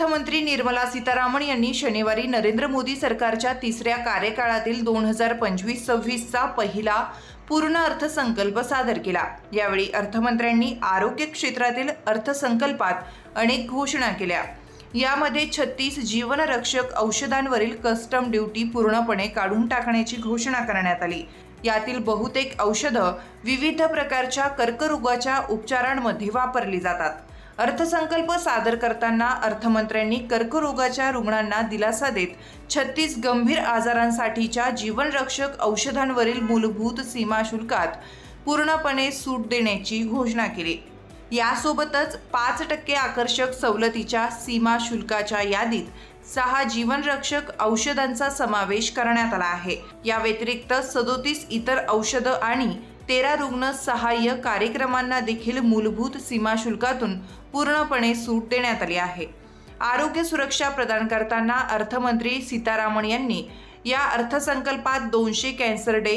अर्थमंत्री निर्मला सीतारामन यांनी शनिवारी नरेंद्र मोदी सरकारच्या तिसऱ्या कार्यकाळातील दोन हजार पंचवीस सव्वीसचा पहिला पूर्ण अर्थसंकल्प सादर केला. यावेळी अर्थमंत्र्यांनी आरोग्य क्षेत्रातील अर्थसंकल्पात अनेक घोषणा केल्या. यामध्ये छत्तीस जीवनरक्षक औषधांवरील कस्टम ड्युटी पूर्णपणे काढून टाकण्याची घोषणा करण्यात आली. यातील बहुतेक औषधं विविध प्रकारच्या कर्करोगाच्या उपचारांमध्ये वापरली जातात. अर्थसंकल्प सादर करताना अर्थमंत्र्यांनी कर्करोगाच्या रुग्णांना दिलासा देत छत्तीस गंभीर आजारांसाठीच्या जीवनरक्षक औषधांवरील मूलभूत सीमाशुल्कात पूर्णपणे सूट देण्याची घोषणा केली. यासोबतच पाच टक्के आकर्षक सवलतीच्या सीमा शुल्काच्या यादीत सहा जीवनरक्षक औषधांचा समावेश करण्यात आला आहे. या व्यतिरिक्त सदोतीस इतर औषधं आणि तेरा रुग्ण सहाय्य कार्यक्रमांना देखील मूलभूत सीमाशुल्कातून पूर्णपणे सूट देण्यात आली आहे. आरोग्य सुरक्षा प्रदान करताना अर्थमंत्री सीतारामन यांनी या अर्थसंकल्पात दोनशे कॅन्सर डे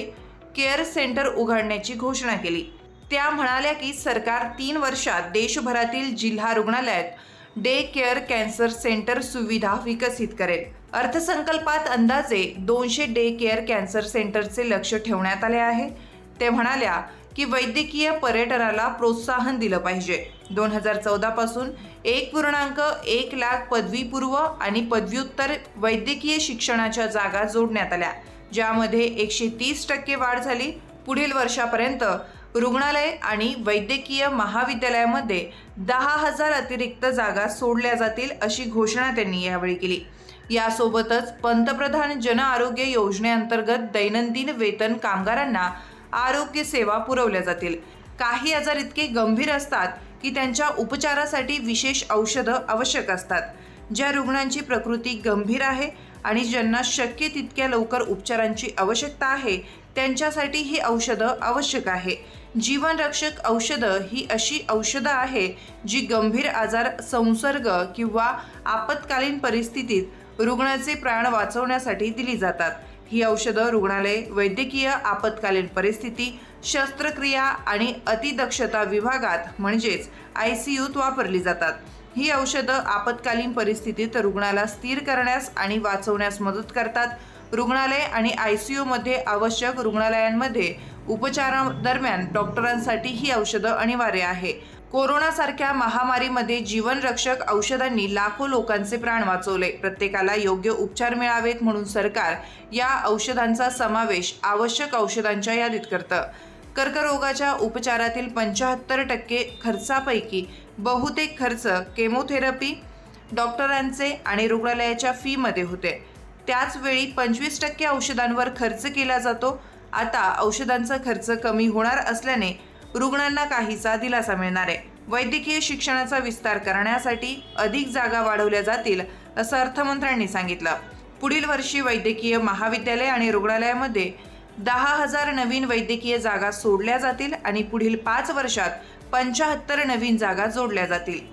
केअर सेंटर उघडण्याची घोषणा केली. त्या म्हणाल्या की सरकार तीन वर्षात देशभरातील जिल्हा रुग्णालयात डे केअर कॅन्सर सेंटर सुविधा विकसित करेल. अर्थसंकल्पात अंदाजे दोनशे डे केअर कॅन्सर सेंटरचे लक्ष ठेवण्यात आले आहे. ते म्हणाल्या की वैद्यकीय पर्यटनाला प्रोत्साहन दिलं पाहिजे. दोन हजार चौदा पासून एक पूर्णांक एक लाख पदवीपूर्व आणि पदव्युत्तर वैद्यकीय शिक्षणाच्या जागा जोडण्यात आल्या. ज्यामध्ये एकशे तीस टक्के वाढ झाली. पुढील वर्षापर्यंत रुग्णालय आणि वैद्यकीय महाविद्यालयामध्ये दहा हजार अतिरिक्त जागा सोडल्या जातील अशी घोषणा त्यांनी यावेळी केली. यासोबतच पंतप्रधान जन आरोग्य योजनेअंतर्गत दैनंदिन वेतन कामगारांना आरोग्य सेवा पुरवल्या जातील. काही आजार इतके गंभीर असतात की त्यांच्या उपचारासाठी विशेष औषधं आवश्यक असतात. ज्या रुग्णांची प्रकृती गंभीर आहे आणि ज्यांना शक्य तितक्या लवकर उपचारांची आवश्यकता आहे त्यांच्यासाठी ही औषधं आवश्यक आहे. जीवनरक्षक औषधं ही अशी औषधं आहे जी गंभीर आजार संसर्ग किंवा आपत्कालीन परिस्थितीत रुग्णाचे प्राण वाचवण्यासाठी दिली जातात. ही औषधं रुग्णालय वैद्यकीय आपत्कालीन परिस्थिती शस्त्रक्रिया आणि अतिदक्षता विभागात म्हणजेच आय सी यूत वापरली जातात. ही औषधं आपत्कालीन परिस्थितीत रुग्णाला स्थिर करण्यास आणि वाचवण्यास मदत करतात. रुग्णालय आणि आय सी यूमध्ये आवश्यक रुग्णालयांमध्ये उपचारादरम्यान डॉक्टरांसाठी ही औषधं अनिवार्य आहे. कोरोनासारख्या महामारीमध्ये जीवनरक्षक औषधांनी लाखो लोकांचे प्राण वाचवले. प्रत्येकाला योग्य उपचार मिळावेत म्हणून सरकार या औषधांचा समावेश आवश्यक औषधांच्या यादीत करतं. कर्करोगाच्या उपचारातील पंच्याहत्तर टक्के खर्चापैकी बहुतेक खर्च केमोथेरपी डॉक्टरांचे आणि रुग्णालयाच्या फीमध्ये होते. त्याचवेळी पंचवीस टक्के औषधांवर खर्च केला जातो. आता औषधांचा खर्च कमी होणार असल्याने रुग्णांना काहीसा दिलासा मिळणार आहे. वैद्यकीय शिक्षणाचा विस्तार करण्यासाठी अधिक जागा वाढवल्या जातील असं अर्थमंत्र्यांनी सांगितलं. पुढील वर्षी वैद्यकीय महाविद्यालय आणि रुग्णालयामध्ये दहा हजार नवीन वैद्यकीय जागा सोडल्या जातील आणि पुढील पाच वर्षात पंच्याहत्तर नवीन जागा जोडल्या जातील.